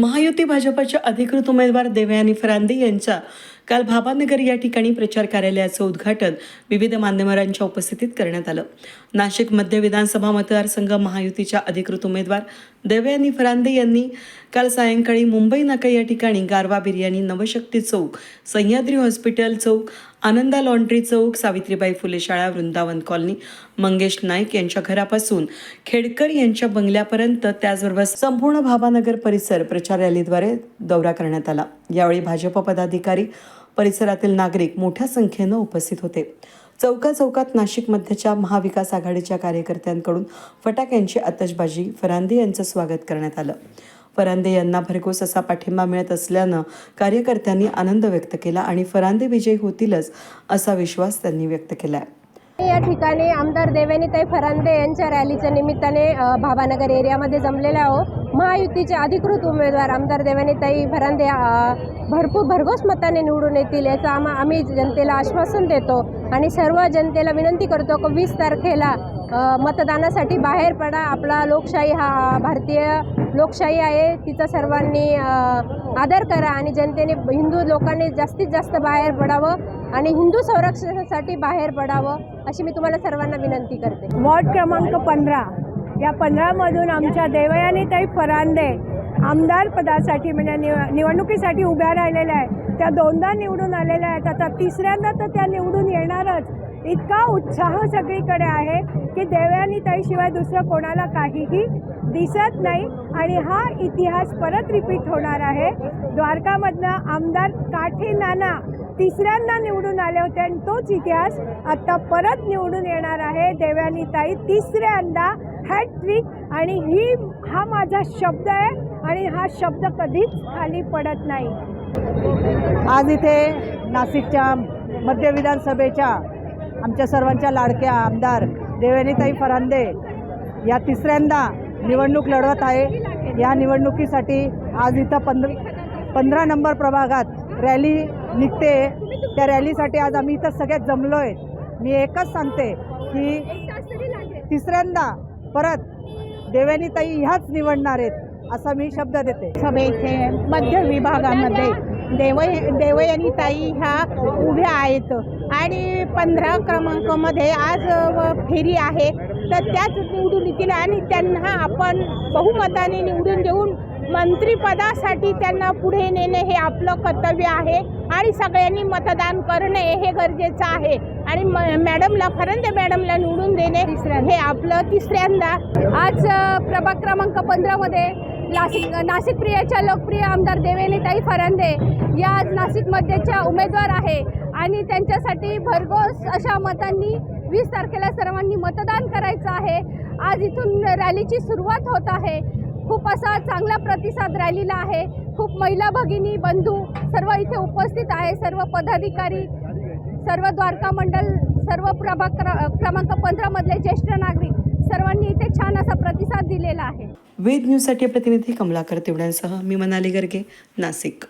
महायुती भाजपच्या अधिकृत उमेदवार देवयानी फरांदे यांच्या काल भाबानगर या ठिकाणी प्रचार कार्यालयाचं उद्घाटन विविध मान्यवरांच्या उपस्थितीत करण्यात आलं. नाशिक मध्य विधानसभा मतदारसंघ महायुतीच्या अधिकृत उमेदवार देवयानी फरांदे यांनी काल सायंकाळी मुंबई नाका या ठिकाणी गारवा बिर्याणी नवशक्ती चौक सह्याद्री हॉस्पिटल चौक आनंदा लॉन्ड्री चौक सावित्रीबाई फुले शाळा वृंदावन कॉलनी मंगेश नाईक यांच्या घरापासून खेडकर यांच्या बंगल्यापर्यंत त्याचबरोबर संपूर्ण भाबानगर परिसर प्रचार रॅलीद्वारे दौरा करण्यात आला. यावेळी भाजप पदाधिकारी परिसरातील नागरिक मोठ्या संख्येनं उपस्थित होते. चौका चौकात नाशिक मध्यच्या महाविकास आघाडीच्या कार्यकर्त्यांकडून फटाक्यांची आतषबाजी फरांदे यांचं स्वागत करण्यात आलं. फरांदे यांना भरघोस असा पाठिंबा मिळत असल्यानं कार्यकर्त्यांनी आनंद व्यक्त केला आणि फरांदे विजयी होतीलच असा विश्वास त्यांनी व्यक्त केला या ठिकाणी आमदार देवेनीताई फरांदे यांच्या रॅलीच्या निमित्ताने अ, एरियामध्ये जमलेले आहो महायुतीचे अधिकृत उमेदवार आमदार देवानीताई भरांदे भरपूर भरघोस मताने निवडून येतील याचं आम्हा आम्ही जनतेला आश्वासन देतो आणि सर्व जनतेला विनंती करतो की वीस तारखेला मतदानासाठी बाहेर पडा. आपला लोकशाही हा भारतीय लोकशाही आहे. तिचा सर्वांनी आदर करा आणि जनतेने हिंदू लोकांनी जास्तीत जास्त बाहेर पडावं आणि हिंदू संरक्षणासाठी बाहेर पडावं अशी मी तुम्हाला सर्वांना विनंती करते. वॉर्ड क्रमांक पंधरा. या पंधरामधून आमच्या देवयानीताई फरांदे आमदार पदासाठी म्हणजे निव निवडणुकीसाठी उभ्या राहिलेल्या आहेत. त्या दोनदा निवडून आलेल्या आहेत. आता तिसऱ्यांदा तर त्या निवडून येणारच. इतका उत्साह सगळीकडे आहे की देवयानीताईशिवाय दुसरं कोणाला काहीही दिसत नाही. आणि हा इतिहास परत रिपीट होणार आहे. द्वारकामधनं आमदार काठी नाना तिसऱ्यांदा निवडून आले होते आणि तोच इतिहास आता परत निवडून येणार आहे. देवयानीताई तिसऱ्यांदा हॅट्रिक आणि ही हा माझा शब्द आहे आणि हा शब्द कधीच खाली पडत नाही. आज इथे नाशिकच्या मध्य विधानसभेच्या आमच्या सर्वांच्या लाडक्या आमदार देवेनीताई फरांदे या तिसऱ्यांदा निवडणूक लढवत आहे. या निवडणुकीसाठी आज इथं पंधरा पंधरा नंबर प्रभागात रॅली निघते. त्या रॅलीसाठी आज आम्ही इथं सगळ्यात जमलो आहे मी एकच सांगते की तिसऱ्यांदा परत देवेनीताई ह्याच निवडणार आहेत असा मी शब्द देते. सभेचे मध्य विभागामध्ये देव देवयानीताई ह्या उभ्या आहेत. आणि पंधरा क्रमांकामध्ये आज फेरी आहे. तर त्याच निवडून येतील आणि त्यांना आपण बहुमताने निवडून देऊन मंत्रिपदासाठी त्यांना पुढे नेणे हे आपलं कर्तव्य आहे आणि सगळ्यांनी मतदान करणे हे गरजेचं आहे. आणि म- मॅडमला फरंदे मॅडमला निवडून देणे हे आपलं तिसऱ्यांदा. आज प्रभाग क्रमांक पंधरामध्ये नाशिक नाशिक प्रियाच्या लोकप्रिय आमदार देवेनीताई फरांदे या आज नाशिकमध्येच्या उमेदवार आहे आणि त्यांच्यासाठी भरघोस अशा मतांनी वीस तारखेला सर्वांनी मतदान करायचं आहे. आज इथून रॅलीची सुरुवात होत आहे. खूप असा चांगला प्रतिसाद रॅलीला आहे. खूप महिला भगिनी बंधू सर्व इथे उपस्थित आहे. सर्व पदाधिकारी सर्व द्वारका मंडल सर्व प्रभाग क्रमांक पंधरामधले ज्येष्ठ नागरिक सर्वांनी इथे छान असा प्रतिसाद दिलेला आहे. वेद न्यूजसाठी प्रतिनिधी कमलाकर तिवड्यांसह मी मनाली गर्गे नाशिक.